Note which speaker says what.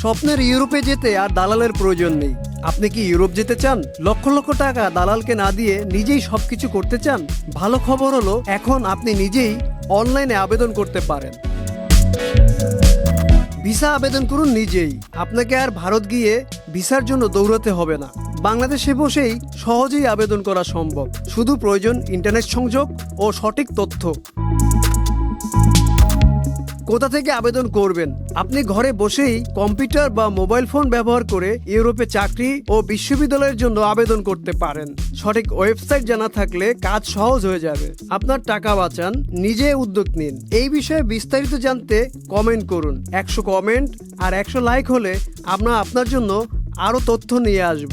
Speaker 1: স্বপ্নের ইউরোপে যেতে আর দালালের প্রয়োজন নেই। আপনি কি ইউরোপ যেতে চান? লক্ষ লক্ষ টাকা দালালকে না দিয়ে নিজেই সবকিছু করতে চান? ভালো খবর হলো, এখন আপনি নিজেই অনলাইনে আবেদন করতে পারেন। ভিসা আবেদন করুন নিজেই। আপনাকে আর ভারত গিয়ে ভিসার জন্য দৌড়াতে হবে না। বাংলাদেশে বসেই সহজেই আবেদন করা সম্ভব। শুধু প্রয়োজন ইন্টারনেট সংযোগ ও সঠিক তথ্য। কোথা থেকে আবেদন করবেন? আপনি ঘরে বসেই কম্পিউটার বা মোবাইল ফোন ব্যবহার করে ইউরোপে চাকরি ও বিশ্ববিদ্যালয়ের জন্য আবেদন করতে পারেন। সঠিক ওয়েবসাইট জানা থাকলে কাজ সহজ হয়ে যাবে। আপনার টাকা বাঁচান, নিজে উদ্যোগ নিন। এই বিষয়ে বিস্তারিত জানতে কমেন্ট করুন। একশো কমেন্ট আর একশো লাইক হলে আমরা আপনার জন্য আরও তথ্য নিয়ে আসব।